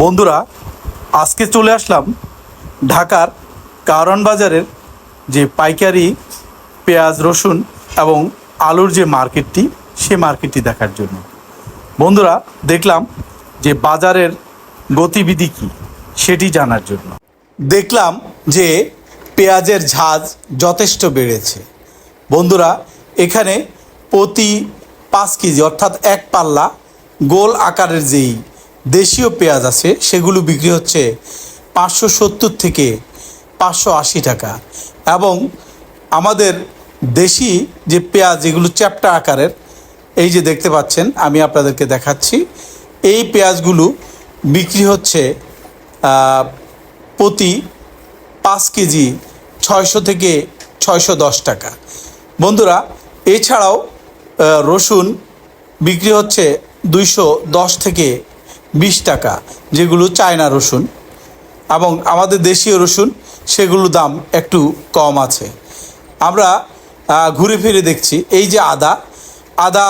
বন্ধুরা, আজকে চলে আসলাম ঢাকার কারণ বাজারের যে পাইকারি, পেঁয়াজ, রসুন এবং আলুর যে মার্কেটটি, সে মার্কেটটি দেখার জন্য। বন্ধুরা, দেখলাম যে বাজারের গতিবিধি কী, সেটি জানার জন্য। দেখলাম যে পেঁয়াজের ঝাঁজ যথেষ্ট বেড়েছে। বন্ধুরা, এখানে প্রতি পাঁচ কেজি, অর্থাৎ এক পাল্লা গোল আকারের যেই দেশীয় পেঁয়াজ আছে, সেগুলো বিক্রি হচ্ছে পাঁচশো সত্তর থেকে পাঁচশো আশি টাকা। এবং আমাদের দেশি যে পেঁয়াজ যেগুলো চ্যাপ্টা আকারের, এই যে দেখতে পাচ্ছেন, আমি আপনাদেরকে দেখাচ্ছি। এই পেঁয়াজগুলো বিক্রি হচ্ছে প্রতি পাঁচ কেজি ছয়শো থেকে ছয়শো দশ টাকা। বন্ধুরা, এছাড়াও রসুন বিক্রি হচ্ছে দুইশো দশ থেকে বিশ টাকা, যেগুলো চায়না রসুন এবং আমাদের দেশীয় রসুন সেগুলোর দাম একটু কম আছে। আমরা ঘুরে ফিরে দেখছি, এই যে আদা আদা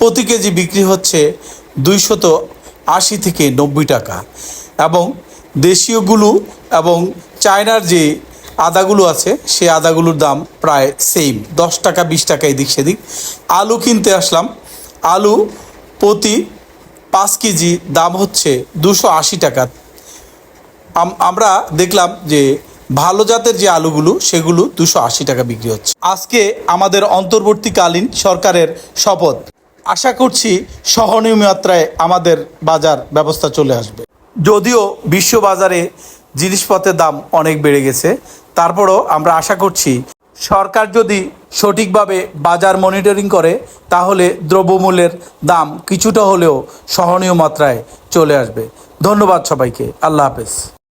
প্রতি কেজি বিক্রি হচ্ছে দুইশত আশি থেকে নব্বই টাকা এবং দেশীয়গুলো এবং চায়নার যে আদাগুলো আছে সেই আদাগুলোর দাম প্রায় সেম, দশ টাকা, বিশ টাকা এদিক সেদিক। আলু কিনতে আসলাম, আলু প্রতি পাঁচ কেজি দাম হচ্ছে দুশো আশি টাকা। আমরা দেখলাম যে ভালো জাতের যে আলুগুলো, সেগুলো দুশো আশি টাকা বিক্রি হচ্ছে। আজকে আমাদের অন্তর্বর্তীকালীন সরকারের শপথ। আশা করছি সহনীয় মাত্রায় আমাদের বাজার ব্যবস্থা চলে আসবে। যদিও বিশ্ব বাজারে জিনিসপত্রের দাম অনেক বেড়ে গেছে, তারপরও আমরা আশা করছি সরকার যদি সঠিকভাবে বাজার মনিটরিং করে, তাহলে দ্রব্যমূল্যের দাম কিছুটা হলেও সহনীয় মাত্রায় চলে আসবে। ধন্যবাদ সবাইকে। আল্লাহ হাফেজ।